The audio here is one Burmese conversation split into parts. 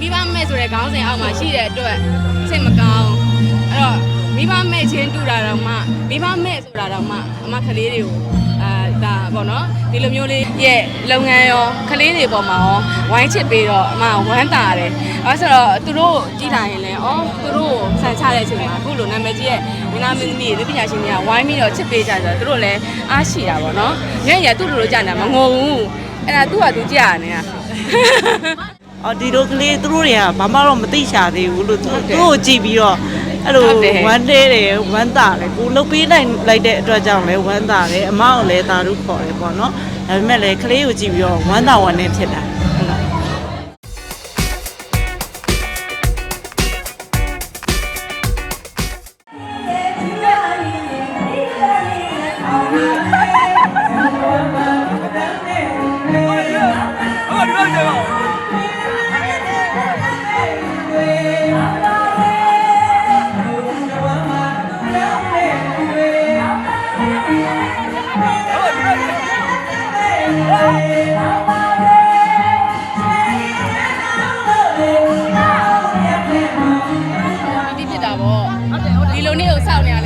မိဘမဲ့ဆိုတဲ့ခေါင်းစဉ်အောက်မှာရှိတဲ့အတွက်စိတ်မကောင်းအဲ့တော့မိဘမဲ့ချင်းတူတာတော့မှမိဘမဲ့ဆိုတာတော့မှအမကလေးတွေကိုအာဒါပေါ့နော်ဒီလိုမျိုးလေးရဲ့လုပ်ငန်းရောကလေးတွေပေါ်မှာရောဝိုင်းချစ်ပေးတော့အမဝမ်းသာတယ်အဲဆိုတော့သူတို့ကြည့်လာရင်လည်းအော်သူတို့ဆန်ချတဲ့အချိန်မှာအခုလိုနာမည်ကြီးရဲ့မင်းသားမင်းသမီးတွေပညာရှင်တွေကဝိုင်းပြီးတော့ချစ်ပေးကြဆိုတော့သူတို့လည်းအားရှိတာပေါ့နော်ညရသူတို့လိုကြာနေတာမငုံဘူးအဲ့ဒါသူ့ဟာသူကြာနေတာ အော်ဒီလိုကလေးသူတို့တွေကဘာမှတော့မသိရှာသေးဘူးလို့သူဟုတ်တယ်တို့ကိုကြည့်ပြီးတော့အဲ့လိုဟုတ်တယ်ဝမ်းတဲတယ်ဝမ်းသာတယ်ကိုလုတ်ပေးလိုက်လိုက်တဲ့အတွက်ကြောင့်လည်းဝမ်းသာတယ်အမအောင်လည်းသာတို့ခေါ်တယ်ပေါ့နော်ဒါပေမဲ့လည်းကလေးကိုကြည့်ပြီးတော့ဝမ်းသာဝမ်းနဲ့ဖြစ်တာ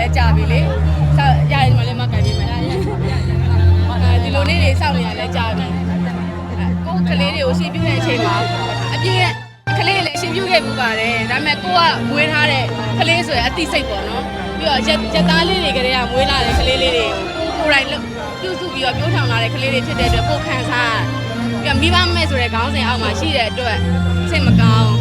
ကိုစောင့်နေရလဲကြာပြီလေစောင့်ရရင်ဒီမှာလည်းမကန်ပြီးမယ်အဲဒီလိုနေ့တွေစောင့်နေရလဲကြာပြီကိုယ်ကလေးတွေကိုရှင်းပြတဲ့အချိန်မှာအပြည့်ကလေးလည်းရှင်းပြခဲ့မှုပါတယ်ဒါပေမဲ့ကိုကမွေးထားတဲ့ကလေးဆိုရင်အတိစိတ်ပေါ့နော်ပြီးတော့ရက်ရက်သားလေးတွေကလေးကမွေးလာတဲ့ကလေးလေးတွေကိုကိုယ်တိုင်ပြုစုပြီးတော့ပြိုးထောင်လာတဲ့ကလေးတွေဖြစ်တဲ့အတွက်ကိုယ်ခံစားပြီးတော့မိဘမဲ့ဆိုတဲ့ခေါင်းစဉ်အောက်မှာရှိတဲ့အတွက်စိတ်မကောင်း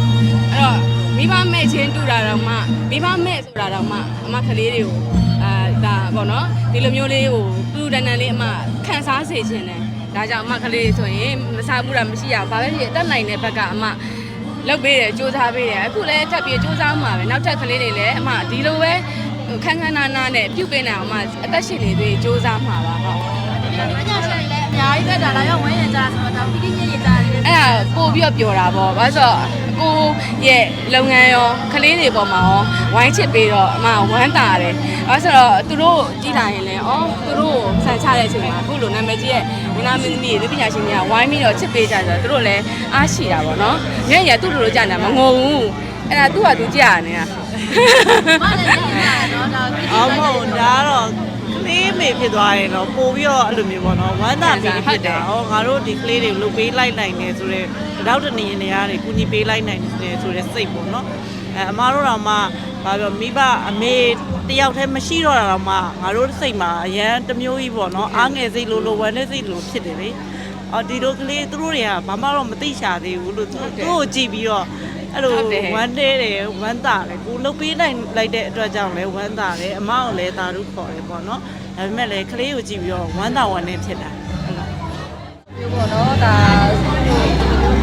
အဲ့တော့ မိဘမဲ့ချင်းတူတာတော့မှမိဘမဲ့ဆိုတာတော့မှအမကလေးတွေကိုအာဒါပေါ့နော်ဒီလိုမျိုးလေးကိုတူတူတန်တန်လေးအမခန်းစားစေခြင်းတယ်ဒါကြောင့်အမကလေးဆိုရင်မစားဘူးတာမရှိရဘူးဘာပဲဖြစ်အသက်နိုင်တဲ့ဘက်ကအမလုပ်ပေးတယ်စူးစမ်းပေးတယ်အခုလည်းထပ်ပြီးစူးစမ်းမှာပဲနောက်ထပ်ကလေးတွေလည်းအမဒီလိုပဲခန်းခန်းနာနာနဲ့ပြုတ်ပေးနေအောင်အမအသက်ရှင်နေသေးစူးစမ်းမှာပါဟုတ်ပညာရှင်တွေလည်းအများကြီးတက်တာလာရောက်ဝန်းရံကြဆိုတော့ဒါပိဋိညရတာတွေလည်းအဲ့ဒါပို့ပြီးတော့ပြောတာပေါ့ဘာလို့ဆိုတော့ ကိုရဲ့လုပ်ငန်းရောကလေးတွေပေါ်မှာရောဝိုင်းချစ်ပေးတော့အမဝမ်းသာတယ်ဘာလို့ဆိုတော့သူတို့ကြည့်လာရင်လည်းအော်သူတို့ဆန်ချတဲ့အချိန်မှာအခုလိုနာမည်ကြီးရဲ့မင်းသားမင်းသမီးတွေပညာရှင်တွေကဝိုင်းပြီးတော့ချစ်ပေးကြဆိုတော့သူတို့လည်းအားရှိတာပေါ့နော်ညရသူတို့လိုကြာနေတာမငုံဘူးအဲ့ဒါသူ့ဟာသူကြာနေတာမလည်းလည်းညာတော့ဒါပိဋိအော်မဟုတ်ဒါကတော့က လေးမေဖြစ်သွားရင်တော့ပို့ပြီးတော့အဲ့လိုမျိုးပေါ့နော်ဝမ်းသာပြီးဖြစ်တာဟောငါတို့ဒီကလေးတွေကိုလုတ်ပေးလိုက်နိုင်တယ်ဆိုတော့တောက်တနေနေရတယ်ကုညီပေးလိုက်နိုင်တယ်ဆိုတဲ့စိတ်ပေါ့နော်အဲအမတို့တော့မှဘာပြောမိဘအမေတယောက်တည်းမရှိတော့တာတော့မှငါတို့စိတ်မှာအရန်တစ်မျိုးကြီးပေါ့နော်အားငယ်စိတ်လိုလိုဝမ်းနေစိတ်လိုဖြစ်တယ်လေအော်ဒီလိုကလေးသူတို့တွေကဘာမှတော့မသိရှာသေးဘူးလို့သူတို့ကိုကြည့်ပြီးတော့ အဲ့လိုဟုတ်တယ်ဝမ်းတဲတယ်ဝမ်းသာတယ်ကိုလုတ်ပေးနိုင်လိုက်တဲ့အတွက်ကြောင့်လည်းဝမ်းသာတယ်အမအောင်လည်းသာတို့ခေါ်တယ်ပေါ့နော်ဒါပေမဲ့လည်းကလေးကိုကြည့်ပြီးတော့ဝမ်းသာဝမ်းနဲ့ဖြစ်တာဟုတ်လားမျိုးပေါ့နော်ဒါ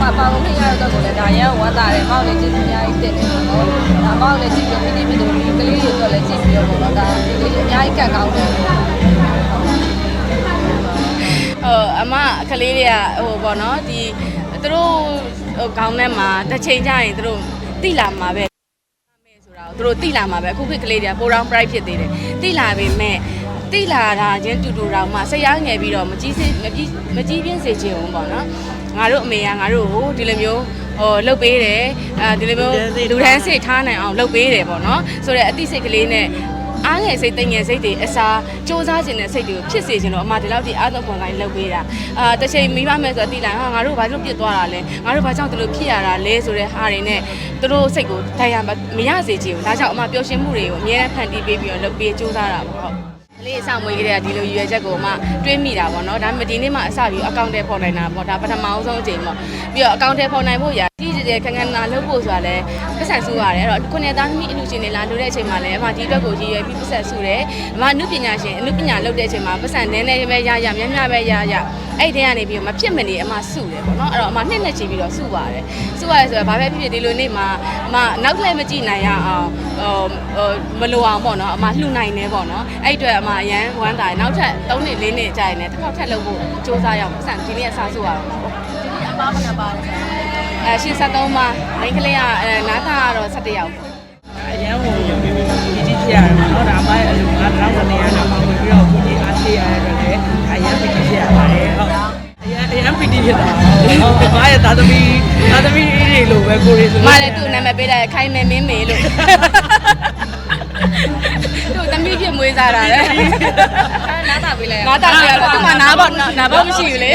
ပါပါလို့ခင်ရတော့ကိုလည်းဒါရန်ဝမ်းသာတယ်မောက်လည်းကျေးဇူးအများကြီးတင်တယ်ပေါ့နော်ဒါမောက်လည်းကြည့်ပြီးမိမိမိတို့ဒီကလေးတွေတော့လည်းကြည့်ပြီးတော့ပေါ့နော်ဒါဒီလေးအများကြီးကတ်ကောင်းတယ်ဟိုအမကလေးတွေကဟိုပေါ့နော်ဒီသူတို့ ဟိုခေါင်းထဲမှာတစ်ချိန်ကျရင်သူတို့တိလာမှာပဲမဲ့ဆိုတာကိုသူတို့တိလာမှာပဲအခုခေတ်ကလေးတွေကပိုတောင် bright ဖြစ်သေးတယ်တိလာပေမဲ့တိလာတာချင်းတူတူတောင်မှဆရာငယ်ပြီးတော့မကြီးစေမကြီးမကြီးပြင်းစေချင်ဘူးပေါ့နော်ငါတို့အမေကငါတို့ကိုဒီလိုမျိုးဟိုလှုပ်ပေးတယ်အဲဒီလိုမျိုးလူတန်းစိတ်ထားနိုင်အောင်လှုပ်ပေးတယ်ပေါ့နော်ဆိုတော့အသိစိတ်ကလေးနဲ့ အားငယ်စိတ်တိမ်ငယ်စိတ်တွေအစားစ조사ခြင်းတဲ့စိတ်တွေကိုဖြစ်စေခြင်းတော့အမဒီလောက်ထိအားသုံးခွန်ကိုင်းလုပ်ပေးတာအာတစ်ချိန်မိဘမဲ့ဆိုတော့တိလာဟာငါတို့ဘာလို့ပြစ်သွားတာလဲငါတို့ဘာကြောင့်ဒီလိုဖြစ်ရတာလဲဆိုတဲ့ဟာတွေနဲ့သူတို့စိတ်ကိုတိုင်ရမရစေချင်ဘူးဒါကြောင့်အမပျော်ရွှင်မှုတွေကိုအများနဲ့ဖန်တီးပေးပြီးတော့လုပ်ပေးစ조사တာပေါ့ဟုတ်ကလေးအစမွေးကလေးကဒီလိုရွယ်ချက်ကိုအမတွေးမိတာပေါ့နော်ဒါပေမဲ့ဒီနေ့မှအစပြီးအကောင့်ထဲပေါ်နိုင်တာပေါ့ဒါပထမအောင်ဆုံးအချိန်ပေါ့ပြီးတော့အကောင့်ထဲပေါ်နိုင်ဖို့ရာ ကြီးကြီးကျယ်ခန်းခန်းနာလုပ်ဖို့ဆိုတာလဲပတ်စံစုရတယ်အဲ့တော့ခုနှစ်သားသမီးအလူရှင်တွေလာလို့တဲ့အချိန်မှာလဲအမဒီအတွက်ကိုကြီးရွယ်ပြီးပတ်စံစုတယ်အမအနုပညာရှင်အနုပညာလုပ်တဲ့အချိန်မှာပတ်စံနည်းနည်းပဲရရများများပဲရရအဲ့ဒီကနေပြီးတော့မဖြစ်မနေအမစုတယ်ပေါ့နော်အဲ့တော့အမနှစ်နှစ်ချီပြီးတော့စုပါတယ်စုရတယ်ဆိုတော့ဘာပဲဖြစ်ဖြစ်ဒီလိုနေ့မှာအမနောက်လည်းမကြည့်နိုင်ရအောင်ဟိုဟိုမလိုအောင်ပေါ့နော်အမလှူနိုင်နေပေါ့နော်အဲ့အတွက်အမအရန်ဝမ်းသာတယ်နောက်ထပ်3နှစ်4နှစ်ကြာရင်လည်းတစ်ခေါက်ထပ်လုပ်ဖို့စူးစမ်းရအောင်ပတ်စံဒီနေ့အစားစုရအောင်ပေါ့ဒီနေ့အမားမနာပါဘူး အဲ83မှာမိန်းကလေးကအဲနားသားကတော့17ယောက်အရန်ဟိုကြီးကြီးဖြစ်ရတယ်ပေါ့နော်ဒါအမရဲ့အလူငါတော့ကနေရတာမှဝင်ပြီးတော့ကိုကြီးအားရှိရတဲ့အတွက်လည်းအရန်ပီတိဖြစ်ရပါတယ်ဟုတ်အရန်အရန်ပီတိဖြစ်တာဟုတ်အမရဲ့သာသမီသာသမီတွေလို့ပဲကိုရီဆိုမလည်းသူ့နာမည်ပေးတယ်ခိုင်မဲမင်းမေလို့သူ့သမီးဖြစ်မွေးစားတာလေနားတာပေးလိုက်ငါတောက်ပြရတော့သူမှနားပေါ့နားပေါ့မရှိဘူးလေ